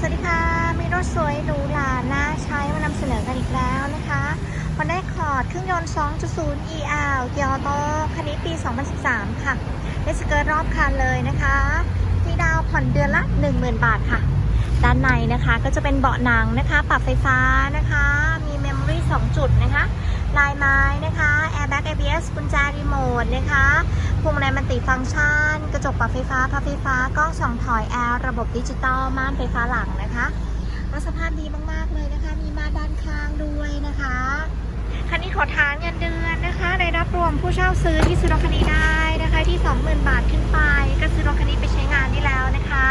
สวัสดีค่ะ มีรถสวยหรูหราน่าใช้มานำเสนอกันอีกแล้วนะคะฮอนด้คอร์ดเครื่องยนต์ 2.0 ER เกียร์ออโต้คันนี้ปี 2013 ค่ะ ได้สเกิร์ตรอบคันเลยนะคะ ที่ดาวผ่อนเดือนละ 10,000 บาทค่ะ ด้านในนะคะก็จะเป็นเบาะหนังนะคะ ปรับไฟฟ้านะคะ มีเมมโมรี่ 2 จุดนะคะ ลายไม้นะคะ Airbag ABS กุญแจรีโมทนะคะ พวงมาลัยมันติฟังก์ชัน กระจกปรับไฟฟ้าพับไฟฟ้ากล้องส่องถอยแอร์ระบบดิจิตอลม่านไฟฟ้าหลังนะคะรถสภาพดีมากๆเลยนะคะ มีม่านด้านข้างด้วยนะคะคันนี้ขอทานเงินเดือนนะคะได้รับรวมผู้เช่าซื้อที่ซื้อรถคันนี้ได้นะคะที่ 20,000 บาทขึ้นไปก็ซื้อรถคันนี้ไปใช้งานได้แล้วนะคะ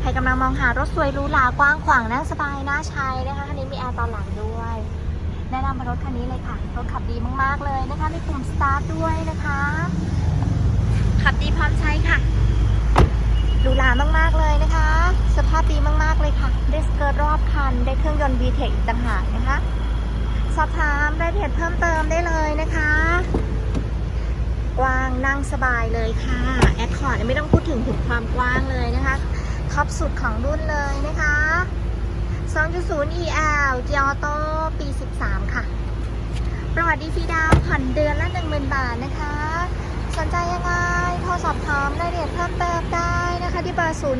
ใครกำลังมองหารถสวยรูหรากว้างขวางนั่งสบายน่าใช้นะคะคันนี้มีแอร์ตอนหลังด้วย แนะนำมารถคันนี้เลยค่ะรถขับดีมากๆเลยนะคะมีปุ่มสตาร์ทด้วยนะคะ ขับดีพร้อมใช้ค่ะหรูหรามากๆเลยนะคะ สภาพดีมากๆเลยค่ะ ได้สเกิร์ตรอบคัน ได้เครื่องยนต์ VTEC ต่างหากนะคะ สอบถามรายละเอียดเพิ่มเติมได้เลยนะคะ กว้างนั่งสบายเลยค่ะ แอคคอร์ดไม่ต้องพูดถึงถึงความกว้างเลยนะคะท็อปสุดของรุ่นเลยนะคะ 2.0 EL เกียร์ออโต้ปี 13 ค่ะ ประวัติดีฟรีดาวผ่อนเดือนละ 10,000 บาทนะคะ สนใจยังไง โทรส อบถามรายละเอียดเพิ่มเติมได้นะคะที่เบอร์ 092 5050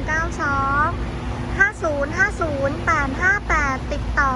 858 ติดต่อ